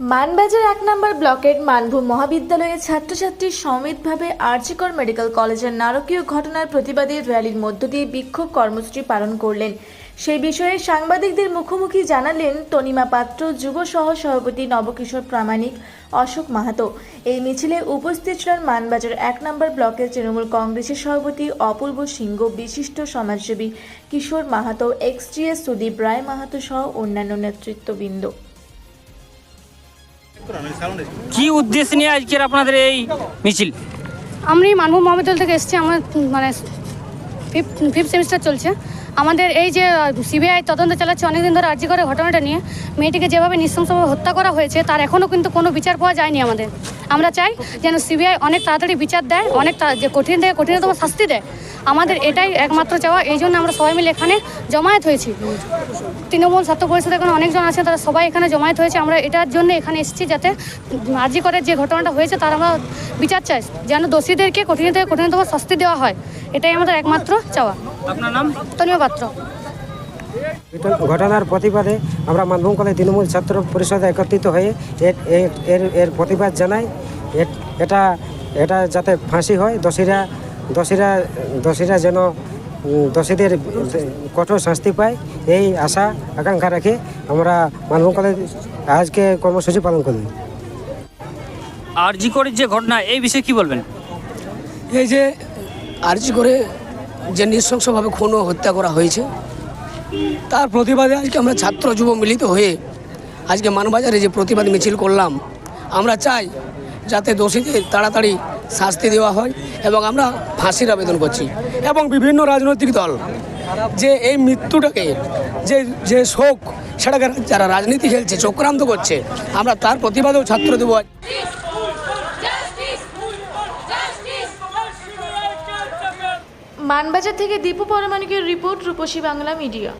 মানবাজার এক নম্বর ব্লকের মানভূম মহাবিদ্যালয়ের ছাত্রছাত্রী সমিতভাবে আরজিকর মেডিকেল কলেজের নারকীয় ঘটনার প্রতিবাদে র্যালির মধ্য দিয়ে বিক্ষোভ কর্মসূচি পালন করলেন। সেই বিষয়ে সাংবাদিকদের মুখোমুখি জানালেন তনিমা পাত্র, যুব সহ সভাপতি নবকিশোর প্রামাণিক, অশোক মাহাতো। এই মিছিলে উপস্থিত ছিলেন মানবাজার এক নম্বর ব্লকের তৃণমূল কংগ্রেসের সভাপতি অপূর্ব সিংহ, বিশিষ্ট সমাজসেবী কিশোর মাহাতো এক্সটিএস সুদীপ রায় মাহাতো সহ অন্যান্য নেতৃত্ববৃন্দ। কি উদ্দেশ্য নিয়ে আজকের আপনাদের এই মিছিল? আমি মানভূম মহাবিদ্যালয় থেকে এসেছি, আমার মানে ফিফথ সেমিস্টার চলছে। আমাদের এই যে সিবিআই তদন্ত চালাচ্ছে, অনেকদিন ধরে আর্জি করে ঘটনাটা নিয়ে। মেয়েটিকে যেভাবে নৃশংসভাবে হত্যা করা হয়েছে, তার এখনও কিন্তু কোনো বিচার পাওয়া যায়নি আমাদের। আমরা চাই যেন সিবিআই অনেক তাড়াতাড়ি বিচার দেয় অনেক যে কঠিন থেকে কঠিনতম শাস্তি দেয়। আমাদের এটাই একমাত্র চাওয়া এই জন্য আমরা সবাই মিলে এখানে জমায়েত হয়েছি। তৃণমূল ছাত্র পরিষদ এখানে অনেকজন আছেন তারা সবাই এখানে জমায়েত হয়েছে। আমরা এটার জন্য এখানে এসেছি যাতে আর্জি করে যে ঘটনাটা হয়েছে তার আমরা বিচার চাই। যেন দোষীদেরকে কঠিন থেকে কঠিনতম শাস্তি দেওয়া হয়। এটাই আমাদের একমাত্র চাওয়া। আপনার নাম? তনিমা পাত্র। ঘটনার প্রতিবাদে আমরা মানভূম কলেজ তৃণমূল ছাত্র পরিষদে একত্রিত হয়ে এর- এর- এর এর প্রতিবাদ জানাই। এটা এটা যাতে ফাঁসি হয় দোষীরা দোষীরা দোষীরা যেন দোষীদের কঠোর শাস্তি পায় এই আশা আকাঙ্ক্ষা রেখে আমরা মানভূম কলেজ আজকে কর্মসূচি পালন করি আর জি করের যে ঘটনা এই বিষয়ে কি বলবেন? এই যে আর্জি করে যে নৃশংসভাবে খুন ও হত্যা করা হয়েছে তার প্রতিবাদে আজকে আমরা ছাত্র যুব মিলিত হয়ে আজকে মানবাজারে যে প্রতিবাদ মিছিল করলাম, আমরা চাই যাতে দোষীদের তাড়াতাড়ি শাস্তি দেওয়া হয় এবং আমরা ফাঁসির আবেদন করছি। এবং বিভিন্ন রাজনৈতিক দল যে এই মৃত্যুটাকে, যে যে শোক, সেটাকে যারা রাজনীতি খেলছে, চক্রান্ত করছে, আমরা তার প্রতিবাদেও ছাত্র দেবো মানবাজার থেকে দীপু পরমাণিকের রিপোর্ট রূপসী বাংলা মিডিয়া।